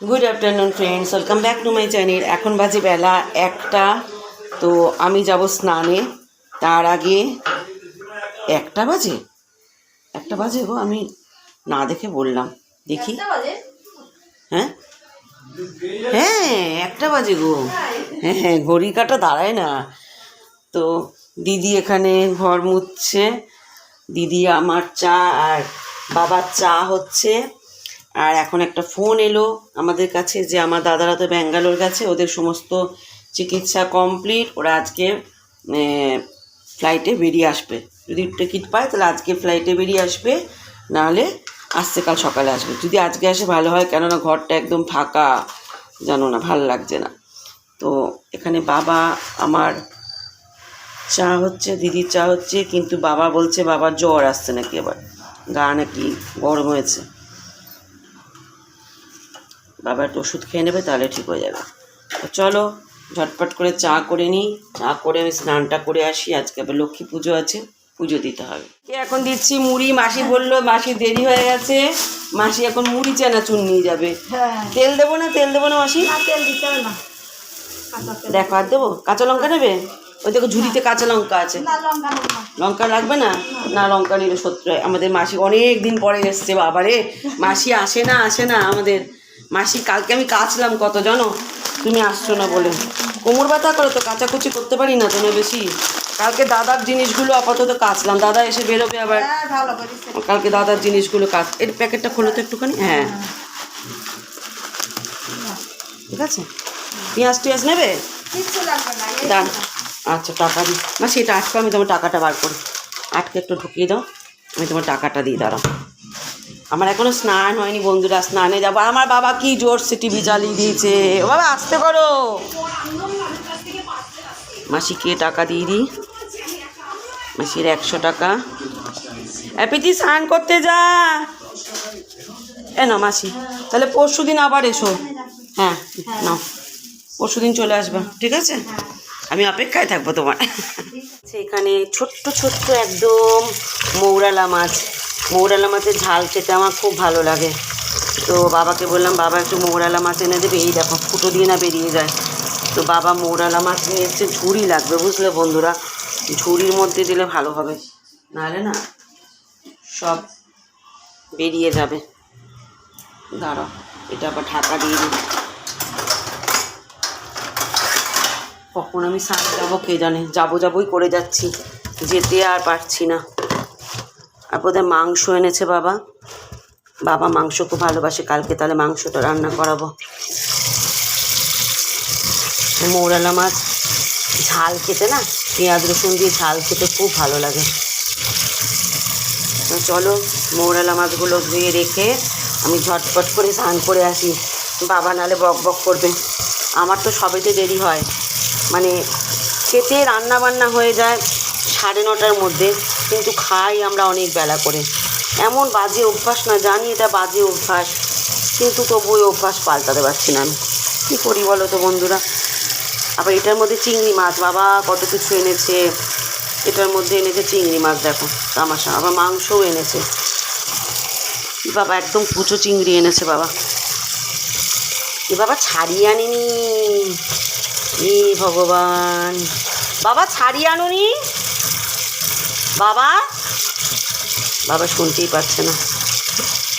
Good afternoon friends welcome back to my channel এখন বাজে বেলা একটা। তো আমি যাব স্নানে। তার আগে একটা বাজে? একটা বাজে গো আমি না দেখে বললাম। দেখি। হ্যাঁ? হ্যাঁ একটা বাজে গো। হ্যাঁ হ্যাঁ ঘড়ি কাটা দাঁড়ায় না। তো দিদি এখানে ঘর মুছছে। দিদি আমার চা আর বাবার চা হচ্ছে। আর এখন একটা ফোন এলো আমাদের কাছে যে আমার দাদারা তো ব্যাঙ্গালোর গেছে, ওদের সমস্ত চিকিৎসা কমপ্লিট ওরা আজকে ফ্লাইটে বেরিয়ে আসবে। যদি টিকিট পায় তাহলে আজকে ফ্লাইটে বেরিয়ে আসবে, নাহলে আসছে কাল সকালে আসবে। যদি আজকে আসে ভালো হয়, কেননা ঘরটা একদম ফাঁকা জানো না, ভালো লাগছে না। তো এখানে বাবা, আমার চা হচ্ছে, দিদির চা হচ্ছে, কিন্তু বাবা বলছে বাবার জ্বর আসছে নাকি এবার গা নাকি গরম হয়েছে। বাবা একটু ওষুধ খেয়ে নেবে তাহলে ঠিক হয়ে যাবে। তো চলো ঝটপট করে চা করে নিই। চা করে আমি স্নানটা করে আসি আজকে আবার লক্ষ্মী পুজো আছে পুজো দিতে হবে। এখন দিচ্ছি মুড়ি? মাসি বলল মাসি দেরি হয়ে গেছে। মাসি এখন মুড়ি চানাচুর নিয়ে যাবে। হ্যাঁ। তেল দেবো না? তেল দেবো না মাসি? না তেল দিতে হবে না। দেখো আর দেবো? কাঁচা লঙ্কা নেবে? ওই দেখো ঝুড়িতে কাঁচা লঙ্কা আছে। লঙ্কা লাগবে না? না। লঙ্কা নিলে সত্যি আমাদের মাসি অনেক দিন পরে এসছে বাবারে। মাসি আসে না আসে না আমাদের। মাসি কালকে আমি কাচলাম কত জানো? তুমি আসছো না বলে। কোমর ব্যথা করে তো কাচাকুচি করতে পারি না তুমি বেশি। কালকে দাদার জিনিসগুলো আপাতত কাচলাম। দাদা এসে বেরোবে আবার। হ্যাঁ কালকে দাদার জিনিসগুলো কাচ এর প্যাকেটটা খোলো তো একটুখানি। হ্যাঁ। ঠিক আছে? পেঁয়াজ টিয়াজ নেবে? দাঁড় আচ্ছা টাকা দিই না সেটা আটকে আমি তোমার টাকাটা বার করি। আটকে একটু ঢুকিয়ে দাও। আমি তোমার টাকাটা দিই দাঁড়াও। আমার এখনও স্নান হয়নি বন্ধুরা, স্নানে যাব। আমার বাবা কি জোর টিভি জ্বালিয়ে দিয়েছে বাবা, আসতে করো মাসিকে টাকা দিয়ে দিই? মাসির একশো টাকা। অ্যাপিটি স্নান করতে যা। এ না মাসি, তাহলে পরশু দিন আবার এসো। হ্যাঁ নাও। পরশু দিন চলে আসবে, ঠিক আছে? আমি অপেক্ষায় থাকব তোমার। সেখানে ছোট্ট ছোট্ট একদম মৌরালা মাছ। মৌরালা মাছের ঝাল খেতে আমার খুব ভালো লাগে। তো বাবাকে বললাম, বাবা, একটু মৌরালা মাছ এনে দেবে। এই দেখো, ফুটো দিয়ে না বেরিয়ে যায়। তো বাবা মৌরালা মাছ নিয়ে এসছে, ঝুড়ি লাগবে, বুঝলে বন্ধুরা? ঝুড়ির মধ্যে দিলে ভালো হবে। নাহলে না সব বেরিয়ে যাবে। দাঁড়াও, এটা আবার ঢাকা দিয়ে দিই। কখন আমি সান যাব কে জানে? যাব, যাবোই করে যাচ্ছি। যেতে আর পারছি না। বোধহয় মাংস এনেছে বাবা। বাবা মাংস খুব ভালোবাসে, কালকে তাহলে মাংসটা রান্না করাবো। মৌরালা মাছ ঝাল খেতে না, পেঁয়াজ রসুন দিয়ে ঝাল খেতে খুব ভালো লাগে। চলো, মৌরালা মাছগুলো ধুয়ে রেখে আমি ঝটপট করে স্নান করে আসি। বাবা নালে বক বক করবে। আমার তো সবেতে দেরি হয়। মানে খেতে রান্না বান্না হয়ে যায় সাড়ে নটার মধ্যে। কিন্তু খাই আমরা অনেক বেলা করে। এমন বাজে অভ্যাস না, জানি এটা বাজে অভ্যাস, কিন্তু তবু ওই অভ্যাস পাল্টাতে পারছি না আমি। কী করি বলো তো বন্ধুরা? আবার এটার মধ্যে চিংড়ি মাছ, বাবা কত কিছু এনেছে। এটার মধ্যে এনেছে চিংড়ি মাছ, দেখো, তামাশা, আবার মাংসও এনেছে। বাবা একদম কুচো চিংড়ি এনেছে, বাবা। এ বাবা ছাড়িয়ে আনিনি। এ ভগবান। বাবা ছাড়িয়ে আনুনি? বাবা? বাবা শুনতেই পাচ্ছে না।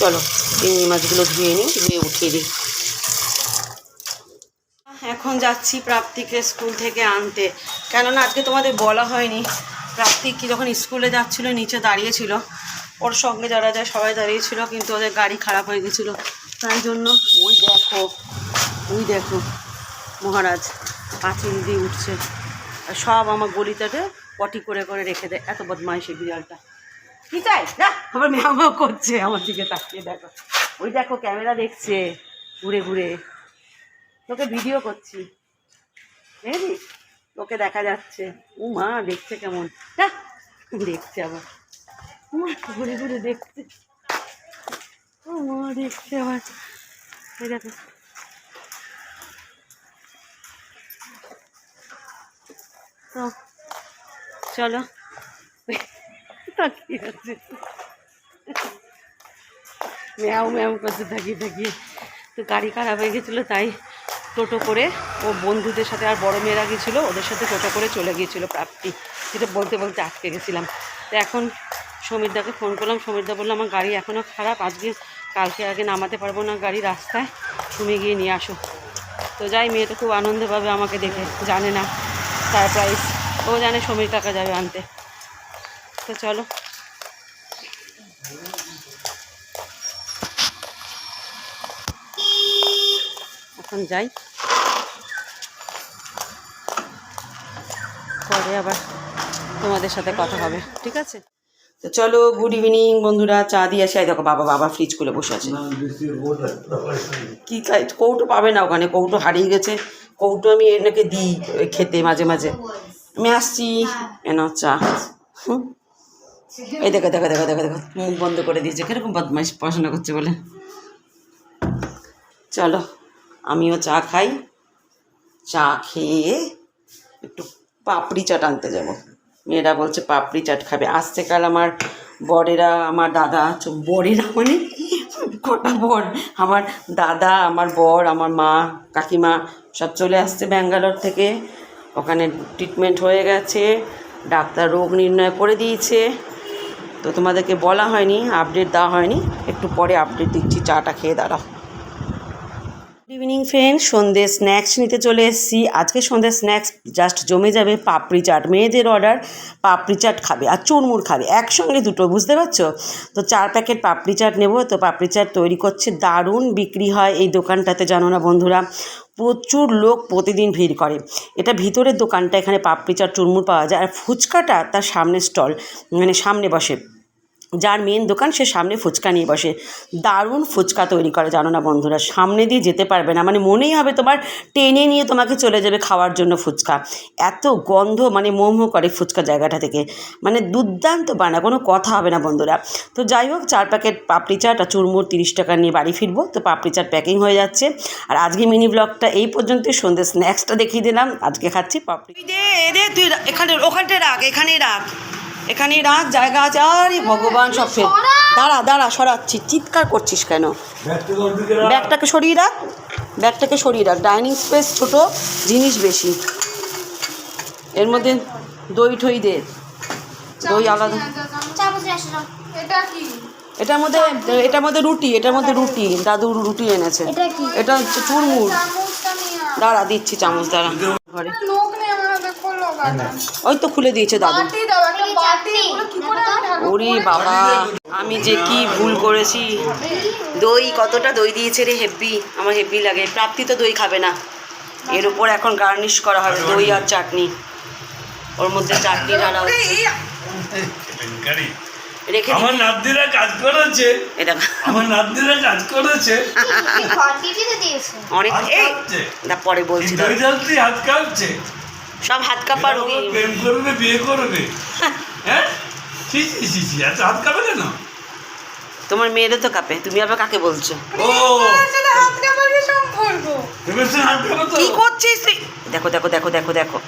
চলো, চিংড়ি মাছগুলো ধুয়ে নিই, ধুয়ে উঠিয়ে দিই। এখন যাচ্ছি প্রাপ্তিকে স্কুল থেকে আনতে। কেননা আজকে তোমাদের বলা হয়নি। প্রাপ্তিক কি যখন স্কুলে যাচ্ছিল, নিচে দাঁড়িয়েছিল, ওর সঙ্গে যারা যায় সবাই দাঁড়িয়েছিল, কিন্তু ওদের গাড়ি খারাপ হয়ে গেছিল। তাই জন্য ওই দেখো ওই দেখো, মহারাজ, পাঁচিল দিয়ে উঠছে। সব আমার গলিটাতে পটি করে করে রেখে দেয় এত বদমাইশি বিড়ালটা। কি চাই? যা আবার ম্যাও করছে। আমার দিকে তাকিয়ে দেখো। ওই দেখো ক্যামেরা দেখছে ঘুরে ঘুরে। তোকে ভিডিও করছি। দেখি তোকে দেখা যাচ্ছে। ও মা দেখছে কেমন। যা দেখছে আবার। মা, ঘুরে ঘুরে দেখছে। ও মা দেখছে আবার। দেখো। তো চলো। ম্যাও ম্যাও করতে তাকিয়ে তাকিয়ে। তো গাড়ি খারাপ হয়ে গেছিল, তাই টোটো করে ও বন্ধুদের সাথে আর বড় মেয়েরা গেছিল, ওদের সাথে টোটো করে চলে গিয়েছিল প্রাপ্তি। যেটা বলতে বলতে আটকে গেছিলাম। তো এখন সমীরদাকে ফোন করলাম, সমীরদা বলল, আমার গাড়ি এখনও খারাপ, আজকে, কালকে আগে নামাতে পারব না গাড়ি, রাস্তায় তুমি গিয়ে নিয়ে আসো। তো যাই, মেয়েটা খুব আনন্দ পাবে আমাকে দেখে, জানে না। সারপ্রাইজ ও জানে সমীর কাকা যাবে আনতে। তো চলো। এখন যাই। পরে আবার তোমাদের সাথে কথা হবে, ঠিক আছে? তো চলো গুড ইভিনিং বন্ধুরা, চা দিয়ে আসি। দেখো, বাবা বাবা ফ্রিজ খুলে বসে আছে। কি কৌটো পাবে না ওখানে, কৌটো হারিয়ে গেছে। কৌটো আমি এনাকে দিই খেতে মাঝে মাঝে। আমি আসছি এন চা। এই দেখো দেখো দেখো দেখো দেখো, মুখ বন্ধ করে দিয়েছে। কীরকম বদমাইশ পড়াশোনা করছে বলে। চলো, আমিও চা খাই। চা খেয়ে একটু পাপড়ি চাট আনতে যাব। মেয়েরা বলছে পাপড়ি চাট খাবে। আসছে কাল আমার বরেরা, আমার দাদা বরেরা মানে কটা বর? আমার দাদা, আমার বর, আমার মা, কাকিমা সব চলে আসছে ব্যাঙ্গালোর থেকে। ওখানে ট্রিটমেন্ট হয়ে গেছে, ডাক্তার রোগ নির্ণয় করে দিয়েছে। তো তোমাদেরকে বলা হয়নি আপডেট দেওয়া হয়নি। একটু পরে আপডেট দিচ্ছি, চাটা খেয়ে দাঁড়াও। গুড ইভিনিং ফ্রেন্ড সন্ধ্যে স্ন্যাক্স নিতে চলে এসেছি। আজকে সন্ধ্যে স্ন্যাক্স জাস্ট জমে যাবে পাপড়ি চাট। মেয়েদের অর্ডার পাপড়ি চাট খাবে আর চুরমুর খাবে। একসঙ্গে দুটো, বুঝতে পারছ? তো চার প্যাকেট পাপড়ি চাট নেব। তো পাপড়ি চাট তৈরি করছে দারুণ, বিক্রি হয় এই দোকানটাতে, জানো না বন্ধুরা? প্রচুর লোক প্রতিদিন ভিড় করে। এটা ভিতরের দোকানটা এখানে পাপড়ি চাট, চুরমুর পাওয়া যায়। আর ফুচকাটা তার সামনে স্টল মানে সামনে বসে। যার মেন দোকান সে সামনে ফুচকা নিয়ে বসে। দারুণ ফুচকা তৈরি করে, জানো না বন্ধুরা? সামনে দিয়ে যেতে পারবে না মানে মনেই হবে তোমার টেনে নিয়ে তোমাকে চলে যাবে খাওয়ার জন্য ফুচকা। এত গন্ধ মানে মোমো করে ফুচকা জায়গাটা থেকে। মানে দুর্দান্ত বানা, কোনো কথা হবে না বন্ধুরা। তো যাই হোক, চার প্যাকেট পাপড়ি চাট আর চুরমুর তিরিশ টাকা নিয়ে বাড়ি ফিরবো। তো পাপড়ি চাট প্যাকিং হয়ে যাচ্ছে। আর আজকে মিনি ব্লগটা এই পর্যন্ত সন্ধ্যে স্ন্যাক্সটা দেখিয়ে দিলাম। আজকে খাচ্ছি পাপড়ি। দে তুই এখানে, ওখানটায় রাখ, এখানেই রাখ। এখানেই রাখ জায়গা আছে আরে ভগবান সব ফের। দাঁড়া দাঁড়া সরাচ্ছি। চিৎকার করছিস কেন? ব্যাগটাকে সরিয়ে রাখ। ব্যাগটাকে সরিয়ে রাখ। ডাইনিং স্পেস ছোট জিনিস বেশি। এর মধ্যে দই ঠই দে। দই আলাদা। এটার মধ্যে এটার মধ্যে রুটি এটার মধ্যে রুটি। দাদু রুটি এনেছে। এটা হচ্ছে চুরমুর। দাঁড়া দিচ্ছি চামচ দাঁড়া। ঘরে ওই তো খুলে দিয়েছে দাদু। বাটি দাও, একটা বাটি, এগুলো কি করে আমি ওরে বাবা আমি যে কি ভুল করেছি। দই কতটা দই দিয়েছে রে হেব্বি? আমার হেব্বি লাগে। প্রাপ্তি তো দই খাবে না। এর উপর এখন গার্নিশ করা হবে দই আর চাটনি। ওর মধ্যে চাটনি রেখে আমার নাতনিরা কাজ করেছে। এটা আমার নাতনিরা কাজ করেছে। কি অনেক এই পরে বলছি এই দই জ্বালতেই হাত কাঁপছে। সব হাত কাপা রোগী। প্রেম করবে বিয়ে করবে। হ্যাঁ? ছি ছি ছি ছি এত হাত কাঁপে কেন? তোমার মেয়েদের তো কাঁপে তুমি আবার কাকে বলছো? ও। হাত কাঁপার কি সম্পর্ক? প্রেমের সঙ্গে হাত কাঁপে তো? কি করছিস তুই? দেখো দেখো দেখো দেখো দেখো।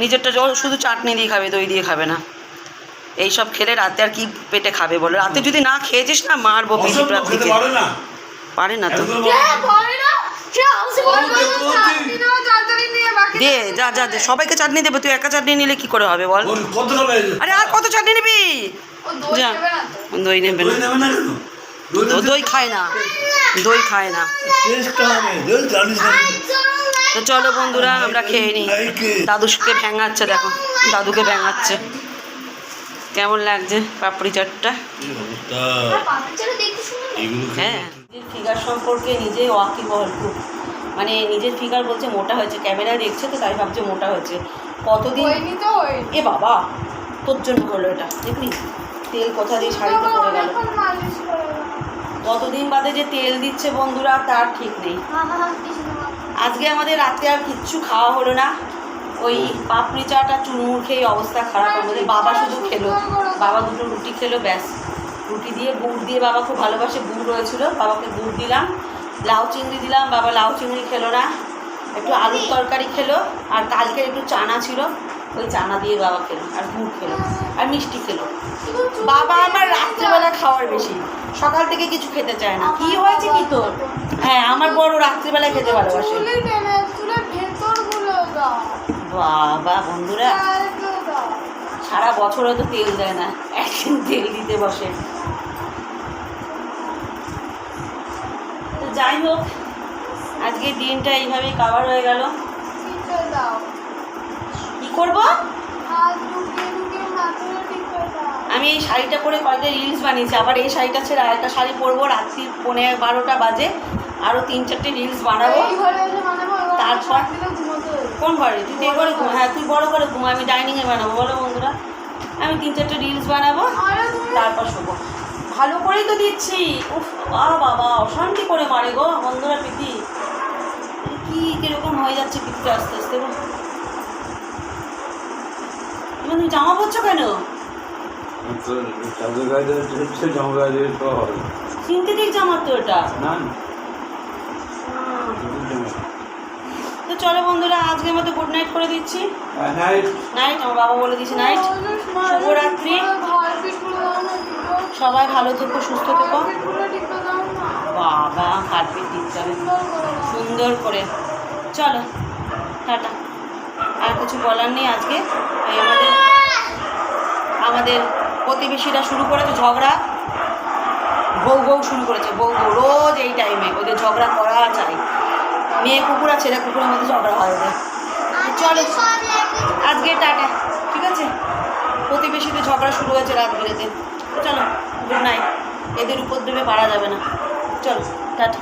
নিজেরটা। জল শুধু চাটনি দিয়ে খাবে দই দিয়ে খাবে না। এই সব খেলে রাতে আর কি পেটে খাবে বলো? রাতে যদি না খেয়েছিস না মারবো পিঠি প্রাপ্তিকে পারে না। পারে না তো। দে যা যা দে সবাইকে চাটনি দেবে তুই একা চাটনি নিলে কি করে হবে বল? আরে আর কত চাটনি নিবি? দই যা। দই নেবে না। দই খায় না। দই খায় না। তো চলো বন্ধুরা আমরা খেয়ে নিই দাদুকে ভেঙাচ্ছে দেখো। দাদুকে ভেঙাচ্ছে কেমন লাগছে পাপড়ি চাটটা? হ্যাঁ। নিজের ফিগার সম্পর্কে নিজে ওয়াকিবহল খুব মানে নিজের ফিগার বলছে মোটা হয়েছে ক্যামেরায় দেখছে তো তাই ভাবছে মোটা হয়েছে। কতদিন এ বাবা তোর জন্য হলো এটা দেখলি? তেল কোথা দিয়ে শাড়িতে পড়ে গেল। কতদিন বাদে যে তেল দিচ্ছে বন্ধুরা তার ঠিক নেই। আজকে আমাদের রাতে আর কিচ্ছু খাওয়া হলো না। ওই পাপড়ি চাটা চুরমুর খেয়ে অবস্থা খারাপ আমাদের বাবা শুধু খেলো। বাবা দুটো রুটি খেলো, ব্যাস। রুটি দিয়ে গুড় দিয়ে বাবা খুব ভালোবাসে, গুড় রয়েছিল। বাবাকে গুড় দিলাম, লাউ চিংড়ি দিলাম, বাবা লাউ চিংড়ি খেলো না। একটু আলুর তরকারি খেলো, আর কালকে একটু চানা ছিল, ওই চানা দিয়ে বাবা খেলো, আর গুড় খেলো, আর মিষ্টি খেলো। বাবা আমার রাত্রেবেলা খাওয়ার বেশি। সকাল থেকে কিছু খেতে চায় না। কি হয়েছে কি তোর? হ্যাঁ আমার বড় রাত্রিবেলা খেতে ভালোবাসে। বাবা বন্ধুরা সারা বছর হয়তো তেল দেয় না একদিন তেল দিতে বসে। তো যাই হোক আজকে দিনটা এইভাবেই কাভার হয়ে গেল। কি করব? আমি এই শাড়িটা পরে কয়েকটা রিলস বানিয়েছি আবার এই শাড়িটা ছেড়ে আরেকটা শাড়ি পরবো রাত্রি পনেরো বারোটা বাজে আরও তিন চারটে রিলস বানাবো। তারপর? সব দিলে ঘুমোতে হবে। কোন ঘরে? তুই দিয়ে করে ঘুমা হ্যাঁ তুই বড় করে ঘুমা আমি ডাইনিংয়ে বানাবো। বলো বন্ধুরা আমি তিন চারটে রিলস বানাবো তারপর শোবো। ভালো করেই তো দিচ্ছি। উফ বাবা বাবা অশান্তি করে মারে গো বন্ধুরা প্রীতি। কি কীরকম হয়ে যাচ্ছে প্রীতি আস্তে আস্তে গো তুমি জামা পরছো কেন? তো হবে। সিনথেটিক জামা তো এটা। না। চলো বন্ধুরা আজকের মতো গুড নাইট করে দিচ্ছি। নাইট আমার বাবা বলে দিচ্ছে নাইট শুভরাত্রি। সবাই ভালো থেকো সুস্থ থেকো। বাবা কাটপিট দিতে হবে সুন্দর করে। চলো টাটা। আর কিছু বলার নেই আজকে। আমাদের আমাদের প্রতিবেশীরা শুরু করেছে ঝগড়া। বউ বউ শুরু করেছে বউ বউ। রোজ এই টাইমে ওদের ঝগড়া করা চাই মেয়ে কুকুর আর ছেলে কুকুরের মধ্যে ঝগড়া হয় ওদের চলো, আজকে টাটা, ঠিক আছে? প্রতিবেশীদের ঝগড়া শুরু হয়েছে রাত বেড়েতে চলো, গুড নাইট। এদের উপদ্রবে পারা যাবে না। চলো, টাটা।